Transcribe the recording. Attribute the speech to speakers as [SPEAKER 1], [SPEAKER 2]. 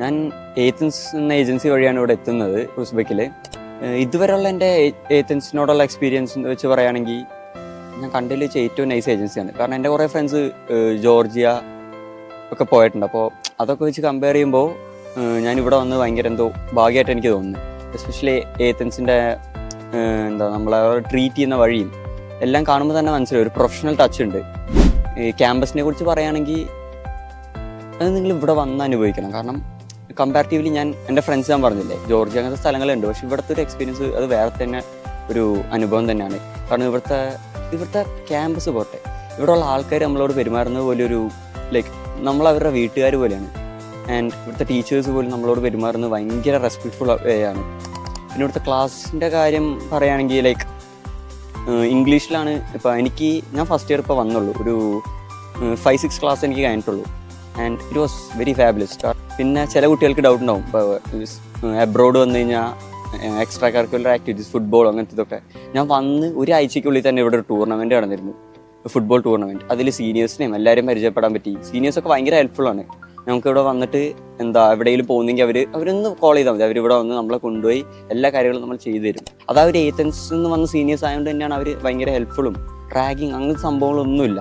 [SPEAKER 1] ഞാൻ ഏത്തൻസ് എന്ന ഏജൻസി വഴിയാണ് ഇവിടെ എത്തുന്നത് ഉസ്ബെക്കിൽ ഇതുവരെയുള്ള എന്റെ ഏത്തൻസിനോടുള്ള എക്സ്പീരിയൻസ് വെച്ച് പറയുകയാണെങ്കിൽ ഞാൻ കണ്ടതിൽ വെച്ച് ഏറ്റവും നൈസ് ഏജൻസിയാണ് കാരണം എന്റെ കുറേ ഫ്രണ്ട്സ് ജോർജിയ ഒക്കെ പോയിട്ടുണ്ട്. അപ്പോൾ അതൊക്കെ വെച്ച് കമ്പയർ ചെയ്യുമ്പോൾ ഞാൻ ഇവിടെ വന്ന് ഭയങ്കര എന്തോ ഭാഗ്യമായിട്ട് എനിക്ക് തോന്നുന്നു എസ്പെഷ്യലി ഏത്തൻസിന്റെ എന്താ നമ്മളെ ട്രീറ്റ് ചെയ്യുന്ന വഴിയും എല്ലാം കാണുമ്പോൾ തന്നെ മനസ്സിലായി ഒരു പ്രൊഫഷണൽ ടച്ച് ഉണ്ട്. ഈ ക്യാമ്പസിനെ കുറിച്ച് പറയുകയാണെങ്കിൽ അത് നിങ്ങൾ ഇവിടെ വന്ന് അനുഭവിക്കണം. കാരണം കമ്പാരിറ്റീവ്ലി ഞാൻ എന്റെ ഫ്രണ്ട്സ് ഞാൻ പറഞ്ഞില്ലേ ജോർജ് അങ്ങനത്തെ സ്ഥലങ്ങളുണ്ട്. പക്ഷെ ഇവിടുത്തെ ഒരു എക്സ്പീരിയൻസ് അത് വേറെ തന്നെ ഒരു അനുഭവം തന്നെയാണ്. കാരണം ഇവിടുത്തെ ഇവിടുത്തെ ക്യാമ്പസ് പോട്ടെ ഇവിടെയുള്ള ആൾക്കാർ നമ്മളോട് പെരുമാറുന്നത് പോലെ ഒരു ലൈക്ക് നമ്മൾ അവരുടെ വീട്ടുകാർ പോലെയാണ്. ആൻഡ് ഇവിടുത്തെ ടീച്ചേഴ്സ് പോലും നമ്മളോട് പെരുമാറുന്നത് ഭയങ്കര റെസ്പെക്ട്ഫുൾ ആണ്. പിന്നെ ഇവിടുത്തെ ക്ലാസ്സിന്റെ കാര്യം പറയുകയാണെങ്കിൽ ലൈക്ക് ഇംഗ്ലീഷിലാണ് ഇപ്പോൾ എനിക്ക് ഞാൻ ഫസ്റ്റ് ഇയർ ഇപ്പോൾ വന്നുള്ളൂ. ഒരു ഫൈവ് സിക്സ് ക്ലാസ് എനിക്ക് കഴിഞ്ഞിട്ടുള്ളൂ. And it was very fabulous പിന്നെ ചില കുട്ടികൾക്ക് ഡൗട്ട് ഉണ്ടാവും. ഇപ്പോൾ അബ്രോഡ് വന്നു കഴിഞ്ഞാൽ എക്സ്ട്രാ കറിക്കുലർ ആക്ടിവിറ്റീസ് ഫുട്ബോൾ അങ്ങനത്തെ ഇതൊക്കെ. ഞാൻ വന്ന് ഒരാഴ്ചയ്ക്കുള്ളിൽ തന്നെ ഇവിടെ ഒരു ടൂർണമെന്റ് നടന്നിരുന്നു. ഫുട്ബോൾ ടൂർണമെന്റ് അതിൽ സീനിയേഴ്സിനെയും എല്ലാവരും പരിചയപ്പെടാൻ പറ്റി. സീനിയേഴ്സൊക്കെ ഭയങ്കര ഹെൽപ്ഫുൾ ആണ്. നമുക്ക് ഇവിടെ വന്നിട്ട് എന്താ എവിടെയെങ്കിലും പോകുന്നെങ്കിൽ അവർ അവരൊന്ന് കോൾ ചെയ്താൽ മതി. അവരിവിടെ വന്ന് നമ്മളെ കൊണ്ടുപോയി എല്ലാ കാര്യങ്ങളും നമ്മൾ ചെയ്തു തരും. അത് അവർ ഏത്തൻസ് നിന്ന് വന്ന സീനിയേഴ്സ് ആയതുകൊണ്ട് തന്നെയാണ് അവർ ഭയങ്കര ഹെൽപ്ഫുള്ളും റാഗിങ് അങ്ങനത്തെ സംഭവങ്ങളൊന്നുമില്ല.